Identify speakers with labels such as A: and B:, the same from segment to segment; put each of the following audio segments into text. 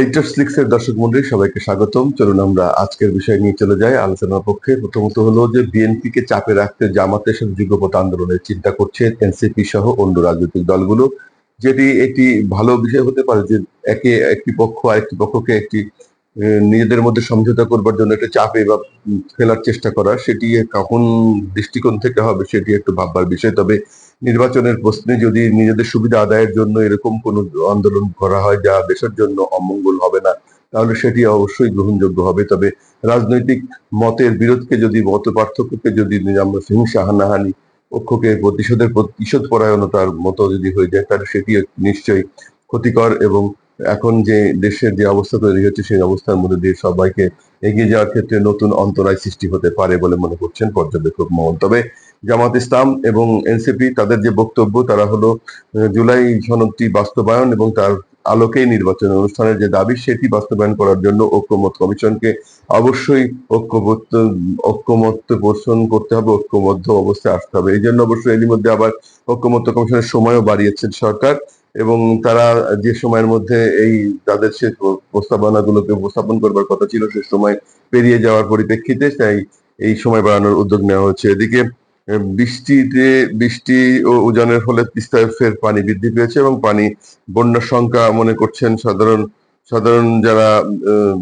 A: HS six এর দর্শক মন্ডলী, সবাইকে স্বাগতম। চলুন আমরা আজকের বিষয় নিয়ে চলে যাই আলোচনার পক্ষে। প্রথমত হলো যে বিএনপি কে চাপে রাখতে জামাতের সাথে যুগপথ আন্দোলনের চিন্তা করছে এনসিপি সহ অন্য রাজনৈতিক দলগুলো। যেটি একটি ভালো বিষয় হতে পারে যে, একে একটি পক্ষ আরেকটি পক্ষকে একটি নিজেদের মধ্যে সমঝোতা করবার জন্য একটা চাপে বা ফেলার চেষ্টা করা, সেটি কখন দৃষ্টিকোণ থেকে হবে সেটি একটু ভাববার বিষয়। তবে নির্বাচনের প্রশ্নে যদি নিজেদের সুবিধা আদায়ের জন্য এরকম কোন আন্দোলন করা হয় যা দেশের জন্য অমঙ্গল হবে না, তাহলে সেটি অবশ্যই গ্রহণযোগ্য হবে। তবে রাজনৈতিক মতের বিরোধকে যদি মত পার্থক্যকে যদি আমরা হিংসা, হানাহানি পক্ষকে প্রতিশোধের প্রতিশোধ পরায়ণতার মতো যদি হয়ে যায়, তাহলে সেটি নিশ্চয়ই ক্ষতিকর এবং এখন যে দেশের যে অবস্থা তৈরি হচ্ছে, সেই অবস্থার মধ্যে দিয়ে সবাইকে এগিয়ে যাওয়ার ক্ষেত্রে নতুন অন্তরায় সৃষ্টি হতে পারে বলে মনে করছেন পর্যবেক্ষক মহল। তবে জামাত ইসলাম এবং এনসিপি তাদের যে বক্তব্য, তারা হলো জুলাই সনদটি বাস্তবায়ন এবং তার আলোকেই নির্বাচন অনুষ্ঠানের যে দাবি, সেটি বাস্তবায়ন করার জন্য ঐক্যমত কমিশনকে অবশ্যই ঐক্যবদ্ধ ঐক্যমত পোষণ করতে হবে ঐক্যবদ্ধ অবস্থায় আসতে হবে। এই জন্য অবশ্যই এরই মধ্যে আবার ঐক্যমত্য কমিশনের সময়ও বাড়িয়েছেন সরকার এবং তারা যে সময়ের মধ্যে এই তাদের সে প্রস্তাবনাগুলোকে উপস্থাপন করবার কথা ছিল, সে সময় পেরিয়ে যাওয়ার পরিপ্রেক্ষিতে তাই এই সময় বাড়ানোর উদ্যোগ নেওয়া হচ্ছে এদিকে বৃষ্টিতে, বৃষ্টি ও উজানের ফলে তিস্তায় ফের পানি বৃদ্ধি পেয়েছে এবং পানি, বন্যার সংখ্যা মনে করছেন সাধারণ সাধারণ যারা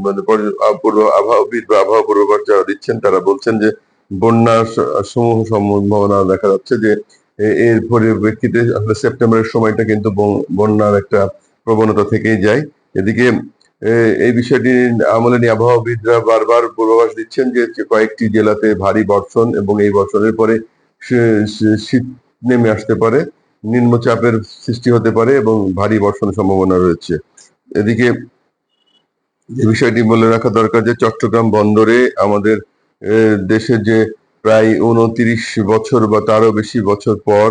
A: মানে পরি- পূর্ব আবহাওয়াবিদ বা আবহাওয়া পূর্বাভাস যারা দিচ্ছেন, তারা বলছেন যে বন্যার সমূহ সম্ভাবনা দেখা যাচ্ছে যে এর পরিপ্রেক্ষিতে আসলে সেপ্টেম্বরের সময়টা কিন্তু বন্যার একটা প্রবণতা থেকেই যায়। এদিকে এই বিষয়টি আমলে নিয়ে আবহাওয়াবিদরা বারবার পূর্বাভাস দিচ্ছেন যে কয়েকটি জেলাতে ভারী বর্ষণ এবং এই বর্ষণের পরে শীত নেমে আসতে পারে, নিম্নচাপের সৃষ্টি হতে পারে এবং ভারী বর্ষণের সম্ভাবনা রয়েছে। এদিকে এই বিষয়টি বলে রাখা দরকার যে চট্টগ্রাম বন্দরে আমাদের দেশের যে প্রায় উনত্রিশ বছর বা তারও বেশি বছর পর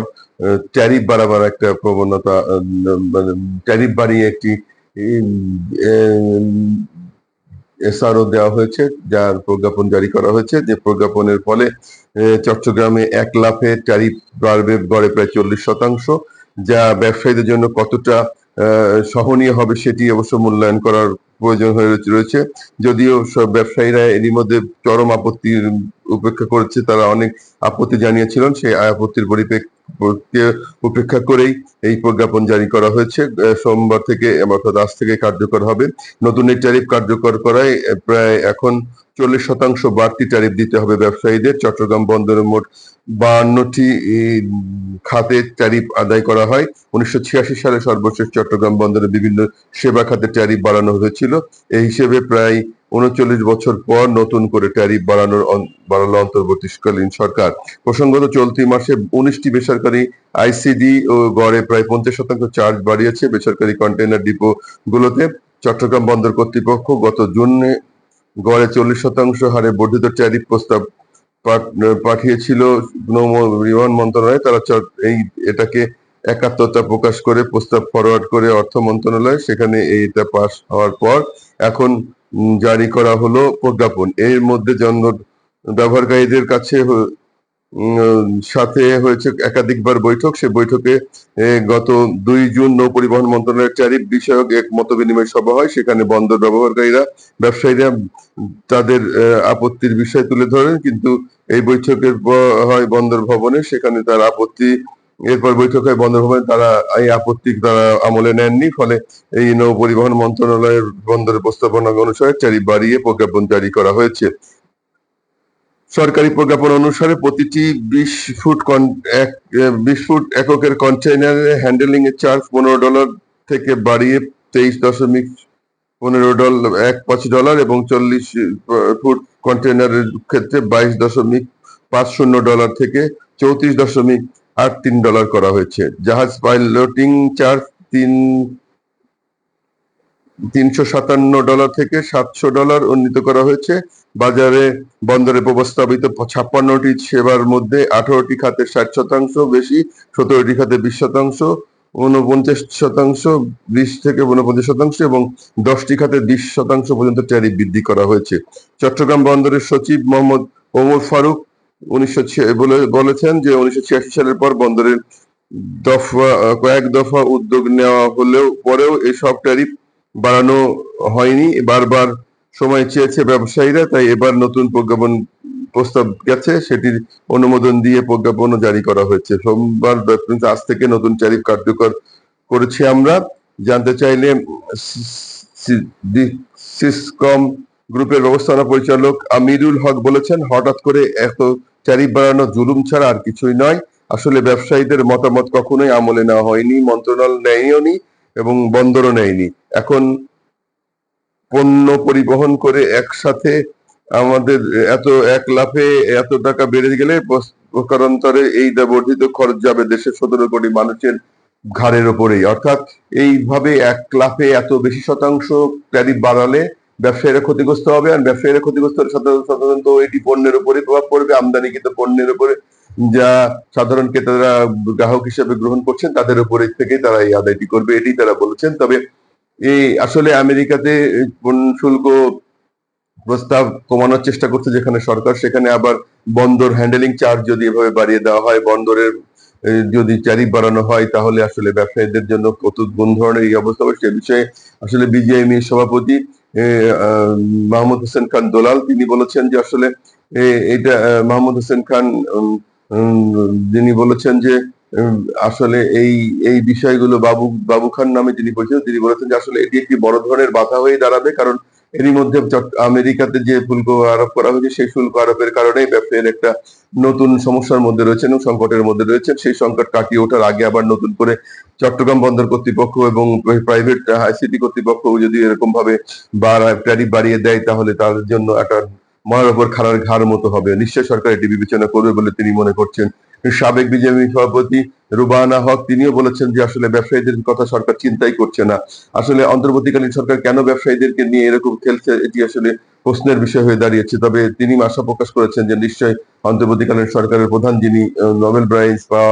A: ট্যারিফ বাড়াবার একটা প্রবণতা মানে ট্যারিফ বাড়িয়ে একটি এসআরও দেওয়া হয়েছে, যার প্রজ্ঞাপন জারি করা হয়েছে। যে প্রজ্ঞাপনের ফলে চট্টগ্রামে এক লাফে ট্যারিফ বাড়বে গড়ে প্রায় চল্লিশ শতাংশ। যা ব্যবসায়ীদের জন্য কতটা সহনীয় হবে সেটি অবশ্য মূল্যায়ন করার প্রয়োজন হয়ে রয়েছে- যদিও সব ব্যবসায়ীরা এরই মধ্যে চরম আপত্তির উপেক্ষা করেছে, তারা অনেক আপত্তি জানিয়েছিলেন, সেই আপত্তির পরিপ্রেক্ষিতে উপেক্ষা করেই এই প্রজ্ঞাপন জারি করা হয়েছে। সোমবার থেকে, অর্থাৎ আজ থেকে কার্যকর হবে। নতুন এই ট্যারিফ কার্যকর করায় প্রায় এখন চল্লিশ শতাংশ বাড়তি ট্যারিফ দিতে হবে ব্যবসায়ীদের। চট্টগ্রাম বন্দরের মোট বাহান্নটি খাতে ট্যারিফ আদায় করা হয়। উনিশশো ছিয়াশি সালে সর্বশেষ চট্টগ্রাম বন্দরে বিভিন্ন সেবা খাতে ট্যারিফ বাড়ানো হয়েছিল। এই হিসেবে প্রায় উনচল্লিশ বছর পর নতুন করে ট্যারিফ বাড়ানোর বাড়ালো অন্তর্বর্তীকালীন সরকার। প্রসঙ্গত চলতি মাসে উনিশটি বেসরকারি আইসিডি ও গড়ে প্রায় পঞ্চাশ শতাংশ চার্জ বাড়িয়েছে বেসরকারি কন্টেইনার ডিপো গুলোতে চট্টগ্রাম বন্দর কর্তৃপক্ষ গত জুনে গড়ে চল্লিশ শতাংশ হারে বর্ধিত ট্যারিফ প্রস্তাব পাঠিয়েছিল নৌ বিমান মন্ত্রণালয়। তারা এই, এটাকে একাত্মতা প্রকাশ করে প্রস্তাব ফরওয়ার্ড করে অর্থ মন্ত্রণালয়, সেখানে এইটা পাস হওয়ার পর এখন জারি করা হলো প্রজ্ঞাপন। এর মধ্যে জন, ব্যবহারকারীদের কাছে সাথে হয়েছে একাধিকবার বৈঠক। সে বৈঠকে গত দুই জুন নৌ পরিবহন মন্ত্রণালয়ের ট্যারিফ বিষয়ক এক মত বিনিময় সভা হয়। সেখানে বন্দর ব্যবহারকারীরা, ব্যবসায়ীরা তাদের আপত্তির বিষয় তুলে ধরেন। কিন্তু এই বৈঠকের হয় বন্দর ভবনে। সেখানে তার আপত্তি, এরপর বৈঠক হয় বন্দর ভবনে। তারা এই আপত্তি তারা আমলে নেননি। ফলে এই নৌ পরিবহন মন্ত্রণালয়ের বন্দরের প্রস্তাবনা অনুসারে ট্যারিফ বাড়িয়ে প্রজ্ঞাপন জারি করা হয়েছে। সরকারি প্রজ্ঞাপন অনুসারে প্রতিটি বিশ ফুট বিশ ফুট এককের কন্টেইনারে হ্যান্ডেলিং এর চার্জ পনেরো ডলার থেকে বাড়িয়ে তেইশ দশমিক পনেরো ডলার এক পাঁচ ডলার এবং চল্লিশ ফুট কন্টেইনারের ক্ষেত্রে বাইশ দশমিক পাঁচ শূন্য ডলার থেকে চৌত্রিশ দশমিক আট তিন ডলার করা হয়েছে। জাহাজ পাইলটিং চার্জ তিন তিনশো সাতান্ন ডলার থেকে সাতশো ডলার উন্নীত করা হয়েছে। বাজারে বন্দরে প্রস্তাবিত ছাপ্পান্নটি সেবার মধ্যে আঠারোটি খাতে ষাট শতাংশ, বেশি সতেরোটি খাতে বিশ শতাংশ, উনপঞ্চাশ শতাংশ, বিশ থেকে উনপঞ্চাশ শতাংশ এবং দশটি খাতে বিশ শতাংশ পর্যন্ত ট্যারিফ বৃদ্ধি করা হয়েছে। চট্টগ্রাম বন্দরের সচিব মোহাম্মদ ওমর ফারুক উনিশশো বলে বলেছেন যে উনিশশো ছিয়াশি সালের পর বন্দরের দফা, কয়েক দফা উদ্যোগ নেওয়া হলেও পরেও এসব ট্যারিফ বাড়ানো হয়নি। বারবার সময় চেয়েছে ব্যবসায়ীরা, তাই এবার নতুন প্রজ্ঞাপন প্রস্তাব গেছে। সেটির অনুমোদন দিয়ে প্রজ্ঞাপনও জারি করা হয়েছে। সোমবার আজ থেকে নতুন ট্যারিফ কার্যকর করেছি আমরা। জানতে চাইলে সিসকম গ্রুপের ব্যবস্থাপনা পরিচালক আমিরুল হক বলেছেন হঠাৎ করে এত ট্যারিফ বাড়ানো জুলুম ছাড়া আর কিছুই নয় আসলে ব্যবসায়ীদের মতামত কখনোই আমলে নেওয়া হয়নি মন্ত্রণালয় নেয়ও নি এবং বন্দরও নেয়নি। এখন পণ্য পরিবহন করে একসাথে আমাদের এত এক লাফে এত টাকা বেড়ে গেলে প্রকারান্তরে এই বর্ধিত খরচ যাবে দেশের সতেরো কোটি মানুষের ঘাড়ের ওপরেই। অর্থাৎ এইভাবে এক লাফে এত বেশি শতাংশ ট্যারিফ বাড়ালে ব্যবসায়ীরা ক্ষতিগ্রস্ত হবে, আর ব্যবসায়ীরা ক্ষতিগ্রস্ত হলে সাধারণ- সাধারণত এটি পণ্যের উপরে প্রভাব পড়বে, আমদানিকৃত পণ্যের উপরে যা সাধারণ ক্রেতারা গ্রাহক হিসেবে গ্রহণ করছেন, তাদের উপরে থেকে তারা এই আদায়টি করবে এটি তারা বলেছেন। তবে এই আসলে আমেরিকাতে পণ্য শুল্ক প্রস্তাব কমানোর চেষ্টা করছে যেখানে সরকার, সেখানে আবার বন্দর হ্যান্ডেলিং চার্জ যদি এভাবে বাড়িয়ে দেওয়া হয়, বন্দরের যদি ট্যারিফ বাড়ানো হয়, তাহলে আসলে ব্যবসায়ীদের জন্য কত কোন ধরনের এই অবস্থা হবে, সে বিষয়ে আসলে বিজেএমই সভাপতি মাহমুদ হোসেন খান দোলাল, তিনি বলেছেন যে আসলে এটা মাহমুদ হোসেন খান যিনি বলেছেন যে আসলে এই এই বিষয়গুলো বাবু বাবু খান নামে যিনি পরিচিত, তিনি বলেছেন যে আসলে এটি একটি বড় ধরনের বাধা হয়ে দাঁড়াবে, কারণ এরই মধ্যে আমেরিকাতে যে শুল্ক আরোপ করা হয়েছে, সেই শুল্ক আরোপের কারণেই ব্যবসায়ীর একটা নতুন সমস্যার মধ্যে রয়েছেন এবং সংকটের মধ্যে রয়েছেন। সেই সংকট কাটিয়ে ওঠার আগে আবার নতুন করে চট্টগ্রাম বন্দর কর্তৃপক্ষ এবং প্রাইভেট আইসিটি কর্তৃপক্ষ যদি এরকম ভাবে ট্যারিফ বাড়িয়ে দেয়, তাহলে তাদের জন্য একটা মনের ওপর খাড়ার ঘাড় মতো হবে। নিশ্চয় সরকার এটি বিবেচনা করবে বলে তিনি মনে করছেন। সাবেক বিজেপি সভাপতি রুবানা হক তিনিও বলেছেন যে আসলে ব্যবসায়ীদের কথা সরকার চিন্তাই করছে না। আসলে অন্তর্বর্তীকালীন সরকার কেন ব্যবসায়ীদেরকে নিয়ে এরকম খেলছে, এটি আসলে প্রশ্নের বিষয় হয়ে দাঁড়িয়েছে। তবে তিনি আশা প্রকাশ করেছেন যে নিশ্চয় অন্তর্বর্তীকালীন সরকারের প্রধান যিনি নোবেল প্রাইজ বা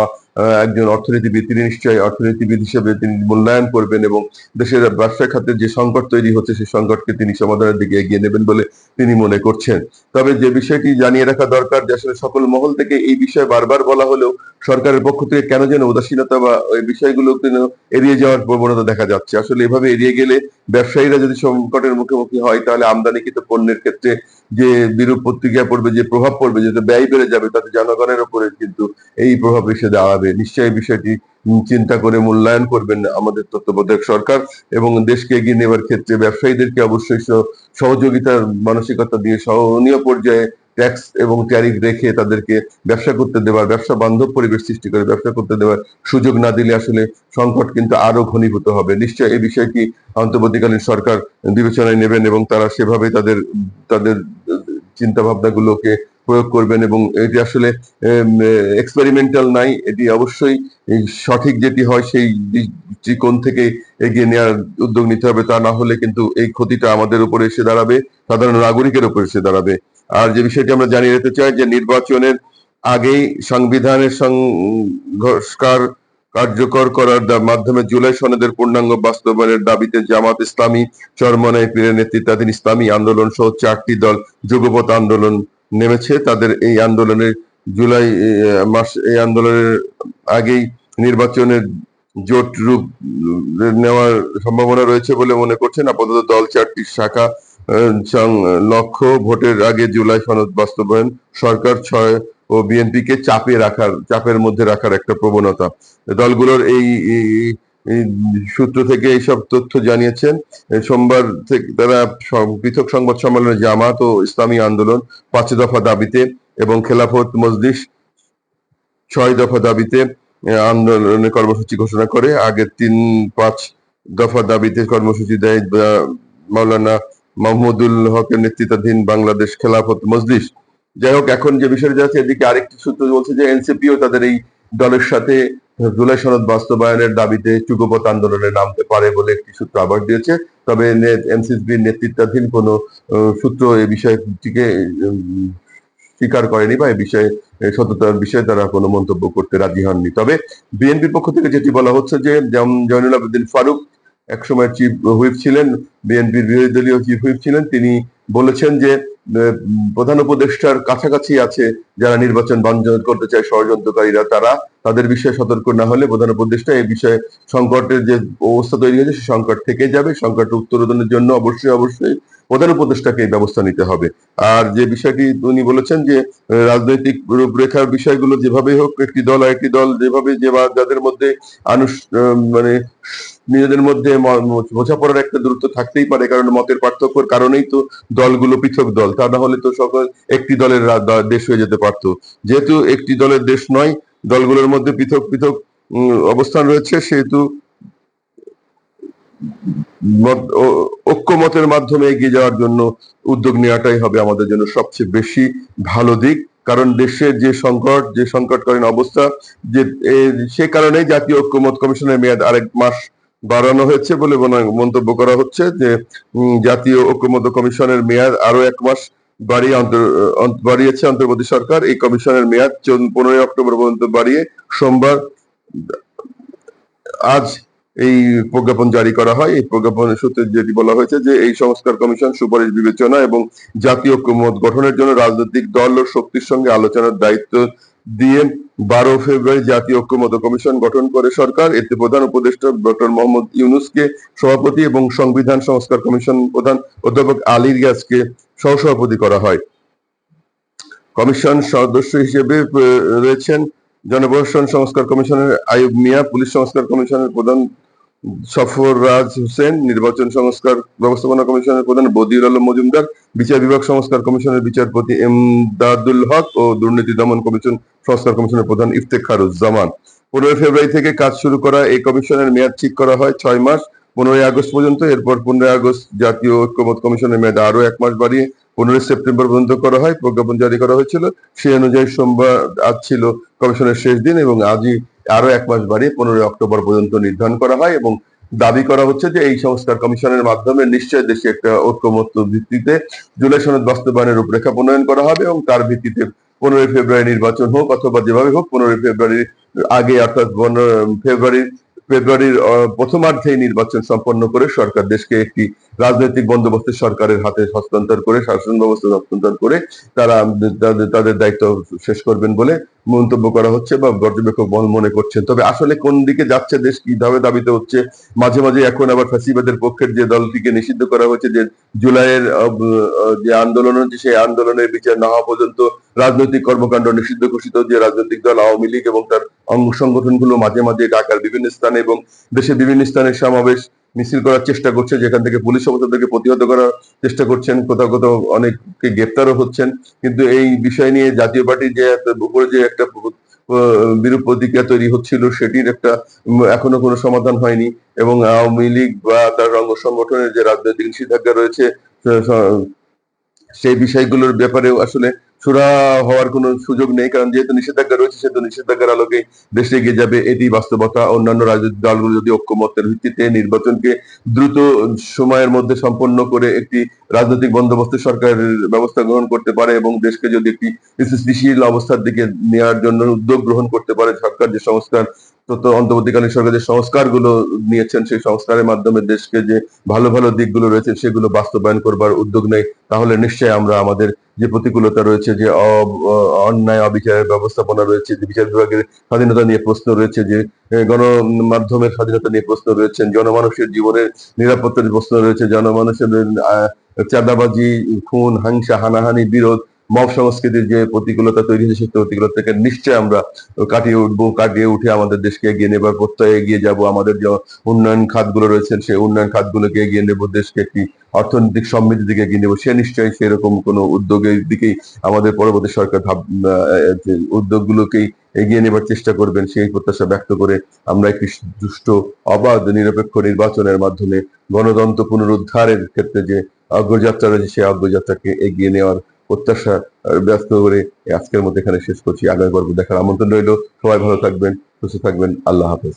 A: একজন অর্থনীতিবিদ, তিনি নিশ্চয়ই অর্থনীতিবিদ হিসেবে তিনি মূল্যায়ন করবেন এবং দেশের ব্যবসা খাতে যে সংকট তৈরি হচ্ছে, সেই সংকটকে তিনি সমাধানের দিকে এগিয়ে নেবেন বলে তিনি মনে করছেন। তবে যে বিষয়টি জানিয়ে রাখা দরকার যে আসলে সকল মহল থেকে এই বিষয়ে বারবার বলা হলেও সরকারের পক্ষ থেকে কেন যেন উদাসীনতা বা ওই বিষয়গুলো যেন এড়িয়ে যাওয়ার প্রবণতা দেখা যাচ্ছে। আসলে এভাবে এড়িয়ে গেলে ব্যবসায়ীরা যদি সংকটের মুখোমুখি হয়, তাহলে আমদানিকৃত পণ্যের ক্ষেত্রে যে বিরূপ প্রতিক্রিয়া পড়বে, যে প্রভাব পড়বে যেটা ব্যয় বেড়ে যাবে, তাতে জনগণের উপরে কিন্তু এই প্রভাব এসে দাঁড়াবে। নিশ্চয়ই বিষয়টি চিন্তা করে মূল্যায়ন করবেন আমাদের তত্ত্বাবধায়ক সরকার এবং দেশকে এগিয়ে নেবার ক্ষেত্রে ব্যবসায়ীদেরকে অবশ্যই সহ- সহযোগিতার মানসিকতা দিয়ে সহনীয় পর্যায়ে ট্যাক্স এবং ট্যারিফ রেখে তাদেরকে ব্যবসা করতে দেওয়ার ব্যবসা বান্ধব পরিবেশ সৃষ্টি করে ব্যবসা করতে দেওয়ার সুযোগ না দিলে আসলে সংকট কিন্তু আরও ঘনীভূত হবে। নিশ্চয় এই বিষয়ে কি অন্তর্বর্তীকালীন সরকার বিবেচনায় নেবেন এবং তারা সেভাবে তাদের তাদের চিন্তা ভাবনাগুলোকে প্রয়োগ করবেন এবং এটি আসলে এক্সপেরিমেন্টাল নাই, এটি অবশ্যই সঠিক যেটি হয় সেই দৃষ্টিকোণ থেকে এগিয়ে নেওয়ার উদ্যোগ নিতে হবে। তা না হলে কিন্তু এই ক্ষতিটা আমাদের উপরে এসে দাঁড়াবে, সাধারণ নাগরিকের উপর এসে দাঁড়াবে। আর যে বিষয়টি আমরা জানিয়ে রাখতে চাই যে নির্বাচনের আগেই সংবিধানের সংস্কার কার্যকর করার মাধ্যমে জুলাই সনদের পূর্ণাঙ্গ বাস্তবায়নের দাবিতে জামাত ইসলামী চরমনাই পীরের নেতৃত্বাধীন ইসলামী আন্দোলন সহ চারটি দল যুগপথ আন্দোলন নেমেছে। তাদের এই আন্দোলনের জুলাই মাস, এই আন্দোলনের আগেই নির্বাচনের জোট রূপ নেওয়ার সম্ভাবনা রয়েছে বলে মনে করছেন আপাতত দল চারটি শাখা লক্ষ্য ভোটের আগে জুলাই সনদ বাস্তবায়ন সরকার, ছয় ও বিএনপিকে চাপে রাখার, চাপের মধ্যে রাখার একটা প্রবণতা। দলগুলোর এই সূত্র থেকে এইসব তথ্য জানিয়েছেন। সোমবার থেকে তারা পৃথক সংবাদ সম্মেলনে জামাত ও ইসলামী আন্দোলন পাঁচ দফা দাবিতে এবং খেলাফত মজলিস ছয় দফা দাবিতে আন্দোলনের কর্মসূচি ঘোষণা করে। আগের তিন, পাঁচ দফা দাবিতে কর্মসূচি দেয় মাওলানা মাহমুদুল হকের নেতৃত্বাধীন বাংলাদেশ খেলাফত মজলিস। যাই হোক, এখন যে বিষয়টা যাচ্ছে, এদিকে আরেকটি সূত্র বলছে যে এনসিপিও তাদের এই দলের সাথে জুলাই সনদ বাস্তবায়নের দাবিতে যুগপথ আন্দোলনে নামতে পারে বলে একটি সূত্র আবার দিয়েছে। তবে এনসিপির নেতৃত্বাধীন কোনো সূত্র এই বিষয়টিকে স্বীকার করেনি বা এই বিষয়ে সততার বিষয়ে তারা কোনো মন্তব্য করতে রাজি হননি। তবে বিএনপির পক্ষ থেকে যেটি বলা হচ্ছে যে, যেমন জয়নুল আবেদিন ফারুক একসময় চিফ হুইপ ছিলেন, বিএনপির বিরোধী দলীয় চিফ হুইপ ছিলেন, তিনি বলেছেন যে প্রধান উপদেষ্টার কাছাকাছি আছে যারা নির্বাচন বঞ্চন করতে চায় ষড়যন্ত্রকারীরা, তারা তাদের বিষয়ে সতর্ক না হলে প্রধান উপদেষ্টা এই বিষয়ে সংকটের যে অবস্থা তৈরি হয়েছে, সেই সংকট থেকে যাবে। সংকট উত্তরোধনের জন্য অবশ্যই অবশ্যই প্রধান উপদেষ্টাকে এই ব্যবস্থা নিতে হবে। আর যে বিষয়টি উনি বলেছেন যে, রাজনৈতিক রূপরেখার বিষয়গুলো যেভাবে হোক, একটি দল আর একটি দল যেভাবে যে যাদের মধ্যে আনুষ মানে নিজেদের মধ্যে বোঝাপড়ার একটা দূরত্ব থাকতেই পারে, কারণ মতের পার্থক্যের কারণেই তো দলগুলো পৃথক দল। তা না হলে তো সকল একটি দলের দেশ হয়ে যেতে পারতো। যেহেতু একটি দলের দেশ নয়, দলগুলোর মধ্যে পৃথক পৃথক অবস্থান রয়েছে, সেহেতু মত- ঐক্যমতের মাধ্যমে এগিয়ে যাওয়ার জন্য উদ্যোগ নেওয়াটাই হবে আমাদের জন্য সবচেয়ে বেশি ভালো দিক। কারণ দেশের যে সংকট, যে সংকটকালীন অবস্থা, যে সে কারণে জাতীয় ঐক্যমত কমিশনের মেয়াদ আরেক মাস বাড়ানো হয়েছে বলে মন্তব্য করা হচ্ছে যে জাতীয় ঐক্যমত কমিশনের মেয়াদ আরও এক মাস বাড়িয়ে বাড়িয়েছে অন্তর্বর্তী সরকার। এই কমিশনের মেয়াদ পনেরোই অক্টোবর পর্যন্ত বাড়িয়ে সোমবার আজ এই প্রজ্ঞাপন জারি করা হয়। এই প্রজ্ঞাপনের সূত্রে যেটি বলা হয়েছে যে, এই সংস্কার কমিশন সুপারিশ বিবেচনা এবং জাতীয় ঐক্যমত গঠনের জন্য রাজনৈতিক দল ও শক্তির সঙ্গে আলোচনার দায়িত্ব দিয়ে বারো ফেব্রুয়ারি জাতীয় ঐক্যমত কমিশন গঠন করে সরকার। এতে প্রধান উপদেষ্টা ডক্টর মোহাম্মদ ইউনুসকে সভাপতি এবং সংবিধান সংস্কার কমিশন প্রধান অধ্যাপক আলী রিয়াজকে সহসভাপতি করা হয়। কমিশন সদস্য হিসেবে রয়েছেন জনপ্রশাসন সংস্কার কমিশনের আয়ুব মিয়া, পুলিশ সংস্কার কমিশনের প্রধান সফর রাজ হোসেন, নির্বাচন সংস্কার ব্যবস্থাপনা কমিশনের প্রধান বদিউল আলম মজুমদার, বিচার বিভাগ সংস্কার কমিশনের বিচারপতি এমদাদুল হক ও দুর্নীতি দমন কমিশন সংস্কার কমিশনের প্রধান ইফতেখারুজ্জামান। পনেরোই ফেব্রুয়ারি থেকে কাজ শুরু করা এই কমিশনের মেয়াদ ঠিক করা হয় ছয় মাস। পনেরোই আগস্ট পর্যন্ত, এরপর পনেরোই আগস্ট জাতীয় ঐক্যমত কমিশনের মেয়াদ আরও এক মাস বাড়িয়ে পনেরোই সেপ্টেম্বর পর্যন্ত করা হয়। প্রজ্ঞাপন জারি করা হয়েছিল। সেই অনুযায়ী সোমবার আজ ছিল কমিশনের শেষ দিন এবং আজই আরও এক মাস বাড়িয়ে পনেরোই অক্টোবর পর্যন্ত নির্ধারণ করা হয় এবং দাবি করা হচ্ছে যে এই সংস্কার কমিশনের মাধ্যমে নিশ্চয় দেশে একটা ঐক্যমত্য ভিত্তিতে জুলাই সনদ বাস্তবায়নের রূপরেখা প্রণয়ন করা হবে এবং তার ভিত্তিতে পনেরোই ফেব্রুয়ারি নির্বাচন হোক অথবা যেভাবে হোক পনেরোই ফেব্রুয়ারির আগে অর্থাৎ ফেব্রুয়ারির ফেব্রুয়ারি ফেব্রুয়ারির প্রথমার্ধেই নির্বাচন সম্পন্ন করে সরকার দেশকে একটি রাজনৈতিক বন্দোবস্ত সরকারের হাতে হস্তান্তর করে, শাসন ব্যবস্থা হস্তান্তর করে তারা তাদের- দায়িত্ব শেষ করবেন বলে মন্তব্য করা হচ্ছে বা পর্যবেক্ষক মনে- মনে করছেন। তবে আসলে কোন দিকে যাচ্ছে দেশ, কীভাবে দাবিতে হচ্ছে? মাঝে মাঝে এখন আবার ফাঁসিবাদের পক্ষের যে দলটিকে নিষিদ্ধ করা হয়েছে যে জুলাইয়ের যে আন্দোলন হচ্ছে, সেই আন্দোলনের বিচার না হওয়া পর্যন্ত রাজনৈতিক কর্মকাণ্ড নিষিদ্ধ ঘোষিত যে রাজনৈতিক দল আওয়ামী লীগ এবং তার অঙ্গ সংগঠনগুলো মাঝে মাঝে ঢাকার বিভিন্ন স্থানে এবং দেশের বিভিন্ন স্থানে সমাবেশ মিছিল করার চেষ্টা করছে, যেখান থেকে পুলিশ অবস্থাকে প্রতিহত করার চেষ্টা করছেন। কোথাও কোথাও অনেককে গ্রেপ্তারও হচ্ছেন। কিন্তু এই বিষয় নিয়ে জাতীয় পার্টির যে উপরে যে একটা বিরূপ প্রতিক্রিয়া তৈরি হচ্ছিল, সেটির একটা এখনও কোনো সমাধান হয়নি এবং আওয়ামী লীগ বা তার অঙ্গ সংগঠনের যে রাজনৈতিক নিষেধাজ্ঞা রয়েছে সেই বিষয়গুলোর ব্যাপারেও আসলে সুরা হওয়ার কোনো সুযোগ নেই, কারণ যেহেতু নিষেধাজ্ঞা রয়েছে, সেহেতু নিষেধাজ্ঞার আলোকে দেশে এগিয়ে যাবে। এটি বাস্তবতা। অন্যান্য রাজনৈতিক দলগুলো যদি ঐক্যমতের ভিত্তিতে নির্বাচনকে দ্রুত সময়ের মধ্যে সম্পন্ন করে একটি রাজনৈতিক বন্দোবস্ত সরকারের ব্যবস্থা গ্রহণ করতে পারে এবং দেশকে যদি একটি স্থিতিশীল অবস্থার দিকে নেওয়ার জন্য উদ্যোগ গ্রহণ করতে পারে, সরকার যে সংস্কার অন্তর্বর্তীকালীন সরকার যে সংস্কারগুলো নিয়েছেন, সেই সংস্কারের মাধ্যমে দেশকে যে ভালো ভালো দিকগুলো রয়েছে সেগুলো বাস্তবায়ন করবার উদ্যোগ নেই, তাহলে নিশ্চয়ই আমরা আমাদের যে প্রতিকূলতা রয়েছে, যে অন্যায় অবিচারের ব্যবস্থাপনা রয়েছে, যে বিচার বিভাগের স্বাধীনতা নিয়ে প্রশ্ন রয়েছে, যে গণমাধ্যমের স্বাধীনতা নিয়ে প্রশ্ন রয়েছে জনমানুষের জীবনের নিরাপত্তার প্রশ্ন রয়েছে, জনমানুষের চাঁদাবাজি, খুন, হিংসা, হানাহানি, বিরোধ মব সংস্কৃতির যে প্রতিকূলতা তৈরি হয়েছে, সেই প্রতিকূলতাকে নিশ্চয় আমরা কাটিয়ে উঠবো, কাটিয়ে উঠে আমাদের দেশকে এগিয়ে নেবার প্রত্যয়ে এগিয়ে যাব। আমাদের যে উন্নয়ন খাতগুলো রয়েছে, সেই উন্নয়ন খাতগুলোকে এগিয়ে নেব, দেশকে একটি অর্থনৈতিক সমৃদ্ধির দিকে এগিয়ে নেব। সে নিশ্চয়ই সেরকম কোনো উদ্যোগের দিকেই আমাদের পরবর্তী সরকার ভাব উদ্যোগগুলোকেই এগিয়ে নেবার চেষ্টা করবেন, সেই প্রত্যাশা ব্যক্ত করে আমরা একটি সুষ্ঠু অবাধ, নিরপেক্ষ নির্বাচনের মাধ্যমে গণতন্ত্র পুনরুদ্ধারের ক্ষেত্রে যে অগ্রযাত্রা রয়েছে, সেই অগ্রযাত্রাকে এগিয়ে নেওয়ার প্রত্যাশা ব্যস্ত করে আজকের মধ্যে এখানে শেষ করছি। আগামী পর্ব দেখার আমন্ত্রণ রইল। সবাই ভালো থাকবেন, সুস্থ থাকবেন। আল্লাহ হাফেজ।